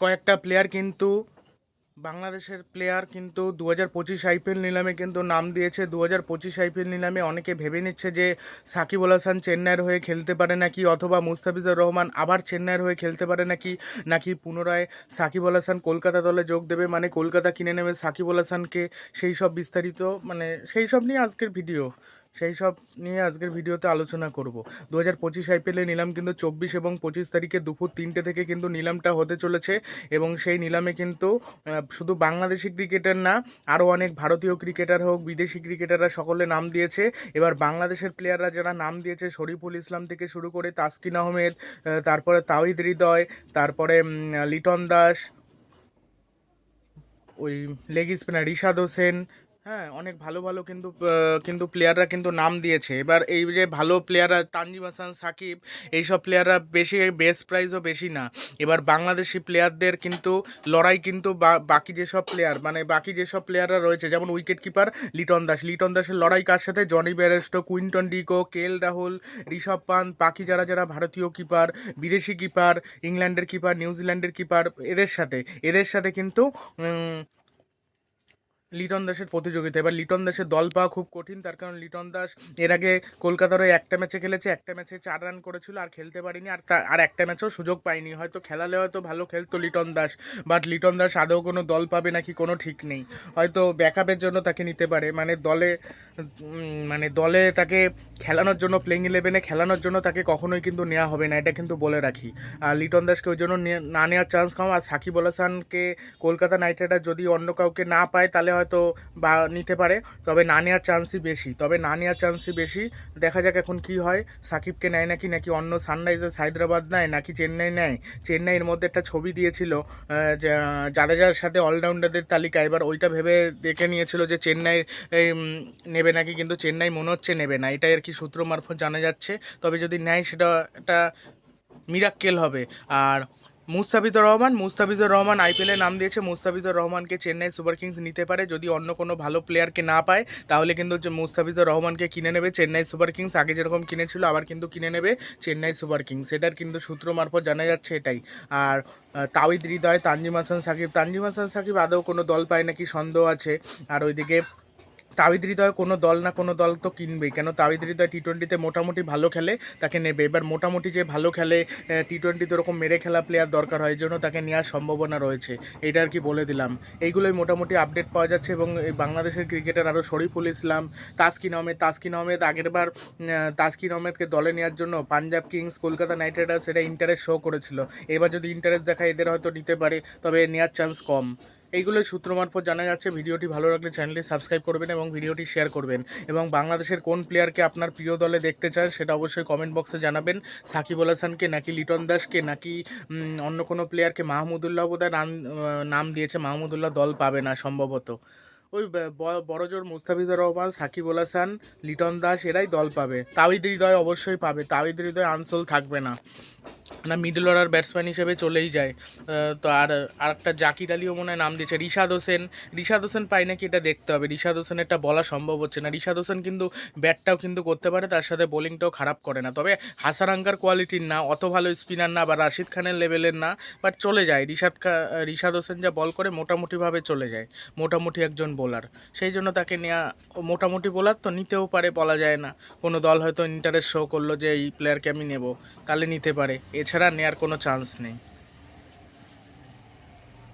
কয়েকটা প্লেয়ার কিন্তু, বাংলাদেশের প্লেয়ার কিন্তু দু হাজার পঁচিশ আইপিএল নিলামে কিন্তু নাম দিয়েছে। দু হাজার পঁচিশ আইপিএল নিলামে অনেকে ভেবে নিচ্ছে যে সাকিব আল হাসান চেন্নাইয়ের হয়ে খেলতে পারে নাকি, অথবা মুস্তাফিজুর রহমান আবার চেন্নাইয়ের হয়ে খেলতে পারে নাকি নাকি পুনরায় সাকিব আল হাসান কলকাতা দলে যোগ দেবে? মানে কলকাতা কিনে নেবে সাকিব আল হাসানকে? সেই সব বিস্তারিত মানে সেই সব নিয়ে আজকের ভিডিও সেই সব নিয়ে আজকের ভিডিওতে আলোচনা করব। দু হাজার পঁচিশ আইপিএলে নিলাম কিন্তু চব্বিশ এবং পঁচিশ তারিখে দুপুর তিনটে থেকে কিন্তু নিলামটা হতে চলেছে এবং সেই নিলামে কিন্তু শুধু বাংলাদেশি ক্রিকেটার না, আরও অনেক ভারতীয় ক্রিকেটার হোক, বিদেশি ক্রিকেটাররা সকলে নাম দিয়েছে। এবার বাংলাদেশের প্লেয়াররা যারা নাম দিয়েছে, শরীফুল ইসলাম থেকে শুরু করে তাসকিন আহমেদ তারপরে তাওহিদ হৃদয়, তারপরে লিটন দাস, ওই লেগ স্পিনার রিশাদ হোসেন হ্যাঁ অনেক ভালো ভালো কিন্তু কিন্তু প্লেয়াররা কিন্তু নাম দিয়েছে। এবার এই যে ভালো প্লেয়াররা তানজিম হাসান, সাকিব, এইসব প্লেয়াররা বেশি বেস্ট প্রাইজও বেশি না। এবার বাংলাদেশি প্লেয়ারদের কিন্তু লড়াই কিন্তু বাকি যেসব প্লেয়ার মানে বাকি যেসব প্লেয়াররা রয়েছে, যেমন উইকেট কিপার লিটন দাস। লিটন দাসের লড়াই কার সাথে? Jonny Bairstow Quinton de Kock KL Rahul Rishabh Pant, বাকি যারা যারা ভারতীয় কিপার বিদেশি কিপার ইংল্যান্ডের কিপার নিউজিল্যান্ডের কিপার এদের সাথে। এদের সাথে কিন্তু লিটন দাসের প্রতিযোগিতা। এবার লিটন দাসের দল পাওয়া খুব কঠিন, তার কারণ লিটন দাস এর আগে কলকাতার ওই একটা ম্যাচে খেলেছে, একটা ম্যাচে চার রান করেছিল, আর খেলতে পারিনি, আর তা- আর একটা ম্যাচেও সুযোগ পায়নি। হয়তো খেলালে হয়তো ভালো খেলতো লিটন দাস বাট লিটন দাস আদৌ কোনো দল পাবে নাকি কোনো ঠিক নেই। হয়তো ব্যাকআপের জন্য তাকে নিতে পারে। মানে দলে মানে দলে তাকে খেলানোর জন্য প্লেইং ইলেভেনে খেলানোর জন্য তাকে কখনোই কিন্তু নেওয়া হবে না এটা কিন্তু বলে রাখি। আর লিটন দাসকে ওই জন্য না নেওয়ার চান্স কম আর সাকিব আল হাসানকে কলকাতা নাইট রাইডার যদি অন্য কাউকে না পায় তাহলে হয়তো বা নিতে পারে। তবে না নেওয়ার চান্সই বেশি তবে না নেওয়ার চান্সই বেশি। দেখা যাক এখন কি হয় সাকিবকে নেয় নাকি নাকি অন্য সানরাইজার্স হায়দ্রাবাদ নেয় নাকি চেন্নাই নেয়। চেন্নাইয়ের মধ্যে একটা ছবি দিয়েছিল আহ, যা- জাডেজার সাথে অলরাউন্ডারদের তালিকা এবার ওইটা ভেবে দেখে নিয়েছিল যে চেন্নাই উম, নেবে নাকি কিন্তু চেন্নাই মনে হচ্ছে নেবে না এটাই আর কি সূত্র মারফত জানা যাচ্ছে। তবে যদি নেয় সেটা একটা মিরাক্কেল হবে। আর মুস্তাফিজুর রহমান মুস্তাফিজুর রহমান আইপিএলে নাম দিয়েছে মুস্তাফিজুর রহমানকে চেন্নাই সুপার কিংস নিতে পারে যদি অন্য কোনো ভালো প্লেয়ারকে না পায় তাহলে কিন্তু মুস্তাফিজুর রহমানকে কিনে নেবে চেন্নাই সুপার কিংস। আগে যেরকম কিনেছিল আবার কিন্তু কিনে নেবে চেন্নাই সুপার কিংস। সেটার কিন্তু সূত্র মারফত জানা যাচ্ছে এটাই। আর আহ, তাওহিদ হৃদয় তানজিম হাসান সাকিব। তানজিম হাসান সাকিব আদৌ কোনো দল পায় নাকি সন্দেহ আছে। আর ওইদিকে তাওহিদ হৃদয় কোনো দল না কোনো দল তো কিনবেই। কেন তাওহিদ হৃদয় টি টোয়েন্টিতে মোটামুটি ভালো খেলে, তাকে নেবে। এবার মোটামুটি যে ভালো খেলে টি টোয়েন্টিতে ওরকম মেরে খেলা প্লেয়ার দরকার হয় জন্য তাকে নেওয়ার সম্ভাবনা রয়েছে। এটা আর কি বলে দিলাম। এইগুলোই মোটামুটি আপডেট পাওয়া যাচ্ছে এবং বাংলাদেশের ক্রিকেটার আরও শরীফুল ইসলাম, তাসকিন আহমেদ। তাসকিন আহমেদ আগেরবার তাসকিন আহমেদকে দলে নেওয়ার জন্য Punjab Kings, Kolkata Knight Riders এটা ইন্টারেস্ট শো করেছিল। এবার যদি ইন্টারেস্ট দেখায়, এদের হয়তো নিতে পারে, তবে নেওয়ার চান্স কম। এইগুলোই সূত্র মারফত জানা যাচ্ছে। ভিডিওটি ভালো লাগলে চ্যানেলটি সাবস্ক্রাইব করবেন এবং ভিডিওটি শেয়ার করবেন। এবং বাংলাদেশের কোন প্লেয়ারকে আপনার প্রিয় দলে দেখতে চান সেটা অবশ্যই কমেন্ট বক্সে জানাবেন। সাকিব আল হাসানকে নাকি লিটন দাসকে নাকি অন্য কোনো প্লেয়ারকে মাহমুদুল্লাহ বোধহয় নাম নাম দিয়েছে, মাহমুদুল্লাহ দল পাবে না সম্ভবত। ওই বড়জোর মুস্তাফিজুর রহমান, সাকিব আল হাসান, লিটন দাস এরাই দল পাবে। তাওহিদ হৃদয় অবশ্যই পাবে। তাওহিদ হৃদয় আনসোল থাকবে না। মিডল অর্ডার ব্যাটসম্যান হিসেবে চলেই যায়। তো আর আর একটা জাকির আলীও মনে হয় নাম দিয়েছে। রিশাদ হোসেন রিশাদ হোসেন পাই নাকি এটা দেখতে হবে। রিশাদ হোসেনটা বলা সম্ভব হচ্ছে না। রিশাদ হোসেন কিন্তু ব্যাটটাও কিন্তু করতে পারে, তার সাথে বোলিংটাও খারাপ করে না। তবে হাসারাঙ্গার কোয়ালিটির না, অত ভালো স্পিনার না বা রাশিদ খানের লেভেলের না বাট চলে যায়। রিশাদ রিশাদ হোসেন যা বল করে মোটামুটিভাবে চলে যায়, মোটামুটি একজন বোলার সেই জন্য তাকে নেওয়া মোটামুটি বোলার তো নিতেও পারে বলা যায় না। কোনো দল হয়তো ইন্টারেস্ট শো করল যে এই প্লেয়ারকে আমি নেব, তাহলে নিতে পারে। এছাড়া নেওয়ার কোনো চান্স নেই।